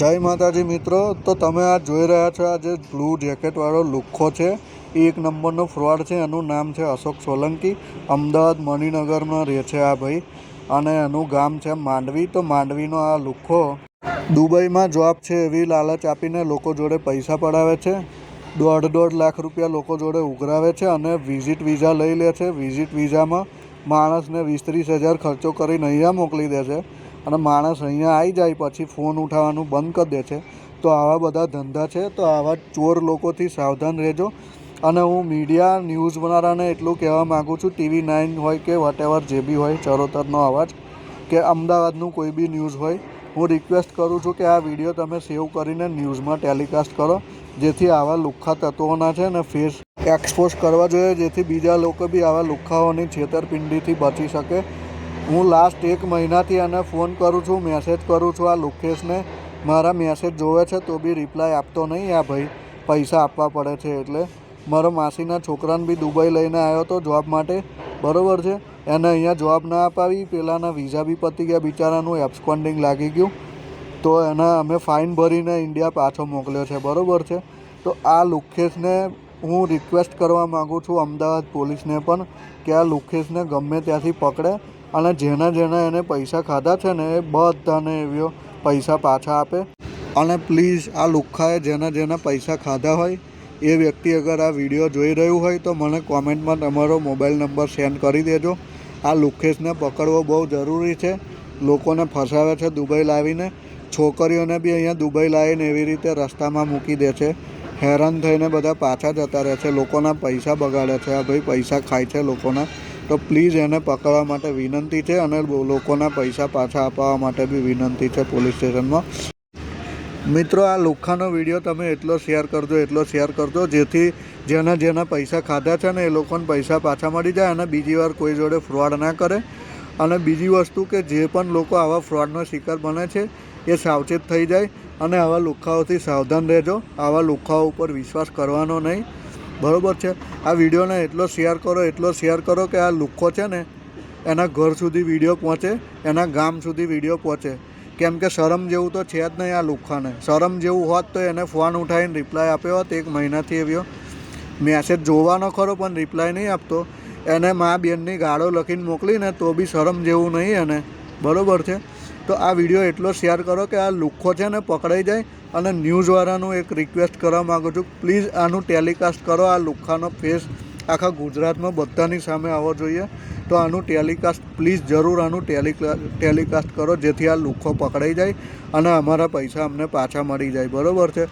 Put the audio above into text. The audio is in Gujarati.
જય માતાજી મિત્રો. તો તમે આ જોઈ રહ્યા છો આ જે બ્લુ જેકેટવાળો લુખ્ખો છે, એ એક નંબરનો ફ્રોડ છે. એનું નામ છે અશોક સોલંકી. અમદાવાદ મણિનગરમાં રહે છે આ ભાઈ. અને એનું ગામ છે માંડવી. તો માંડવીનો આ લુખ્ખો દુબઈમાં જોબ છે એવી લાલચ આપીને લોકો જોડે પૈસા પડાવે છે. દોઢ દોઢ લાખ રૂપિયા લોકો જોડે ઉઘરાવે છે અને વિઝિટ વિઝા લઈ લે છે. વિઝિટ વિઝામાં માણસને વીસ ત્રીસ હજાર ખર્ચો કરીને અહીંયા મોકલી દે છે. અને માણસ અહીંયા આવી જાય પછી ફોન ઉઠાવવાનું બંધ કરી દે છે. તો આવા બધા ધંધા છે, તો આવા ચોર લોકોથી સાવધાન રહેજો. અને હું મીડિયા ન્યૂઝવાળાને એટલું કહેવા માગું છું, ટીવી નાઇન હોય કે વટેવર જે બી હોય, ચરોતરનો અવાજ, કે અમદાવાદનું કોઈ બી ન્યૂઝ હોય, હું રિક્વેસ્ટ કરું છું કે આ વીડિયો તમે સેવ કરીને ન્યૂઝમાં ટેલિકાસ્ટ કરો, જેથી આવા લુખ્ખા તત્વોના છે ને ફેસ એક્સપોઝ કરવા જોઈએ, જેથી બીજા લોકો બી આવા લુખ્ખાઓની છેતરપિંડીથી બચી શકે. હું લાસ્ટ એક મહિનાથી એને ફોન કરું છું મેસેજ કરું છું આ લુકેશને. મારા મેસેજ જોવે છે તો બી રિપ્લાય આપતો નહીં આ ભાઈ. પૈસા આપવા પડે છે એટલે. મારા માસીના છોકરાને બી દુબઈ લઈને આવ્યો હતો જોબ માટે. બરાબર છે? એને અહીંયા જોબ ના અપાવી. પેલાના વિઝા બી પતી ગયા બિચારાનું એબ્સકોન્ડિંગ લાગી ગયું. તો એને અમે ફાઇન ભરીને ઇન્ડિયા પાછો મોકલ્યો છે. બરાબર છે? તો આ લુકેશને હું રિક્વેસ્ટ કરવા માગું છું અમદાવાદ પોલીસને પણ કે આ લુકેશને ગમે ત્યાંથી પકડે. અને જેના જેના એને પૈસા ખાધા છે ને એ બધાને એવો પૈસા પાછા આપે. અને પ્લીઝ આ લુખ્ખાએ જેના જેના પૈસા ખાધા હોય, એ વ્યક્તિ અગર આ વીડિયો જોઈ રહ્યું હોય તો મને કોમેન્ટમાં તમારો મોબાઈલ નંબર સેન્ડ કરી દેજો. આ લુખેશને પકડવો બહુ જરૂરી છે. લોકોને ફસાવે છે દુબઈ લાવીને. છોકરીઓને બી અહીંયા દુબઈ લાવીને એવી રીતે રસ્તામાં મૂકી દે છે. હેરાન થઈને બધા પાછા જતા રહે છે. લોકોના પૈસા બગાડે છે. આ ભાઈ પૈસા ખાય છે લોકોના. તો પ્લીઝ એને પકડવા માટે વિનંતી છે અને લોકોના પૈસા પાછા અપાવવા માટે બી વિનંતી છે પોલીસ સ્ટેશનમાં. મિત્રો, આ લુખ્ખાનો વીડિયો તમે એટલો શેર કરજો, એટલો શેર કરજો, જેથી જેના જેના પૈસા ખાધા છે ને એ લોકોને પૈસા પાછા મળી જાય અને બીજી વાર કોઈ જોડે ફ્રોડ ના કરે. અને બીજી વસ્તુ કે જે પણ લોકો આવા ફ્રોડનો શિકાર બને છે, એ સાવચેત થઈ જાય અને આવા લુખ્ખાઓથી સાવધાન રહેજો. આવા લુખ્ખાઓ ઉપર વિશ્વાસ કરવાનો નહીં. બરાબર છે? આ વિડીયોને એટલો શેર કરો, એટલો શેર કરો કે આ લુખ્ખો છે ને, એના ઘર સુધી વીડિયો પહોંચે, એના ગામ સુધી વીડિયો પહોંચે. કેમ કે શરમ જેવું તો છે જ નહીં આ લુખ્ખાને શરમ જેવું હોત તો એને ફોન ઉઠાવીને રિપ્લાય આપ્યો હોત, એક મહિનાથી એવ્યો મેસેજ જોવાનો ખરો, પણ રિપ્લાય નહીં આપતો. એને મા બેનની ગાળો લખીને મોકલીને તો બી શરમ જેવું નહીં એને. બરાબર છે? તો આ વીડિયો એટલો શેર કરો કે આ લુખ્ખો છે ને પકડાઈ જાય અને ન્યૂઝવાળાનું એક રિક્વેસ્ટ કરવા માગું છું. પ્લીઝ આનું ટેલિકાસ્ટ કરો, આ લુખ્ખાનો ફેસ આખા ગુજરાતમાં બધાની સામે આવવો જોઈએ. તો આનું ટેલિકાસ્ટ પ્લીઝ જરૂર આનું ટેલિકા ટેલિકાસ્ટ કરો, જેથી આ લુખ્ખો પકડાઈ જાય અને અમારા પૈસા અમને પાછા મળી જાય. બરાબર છે?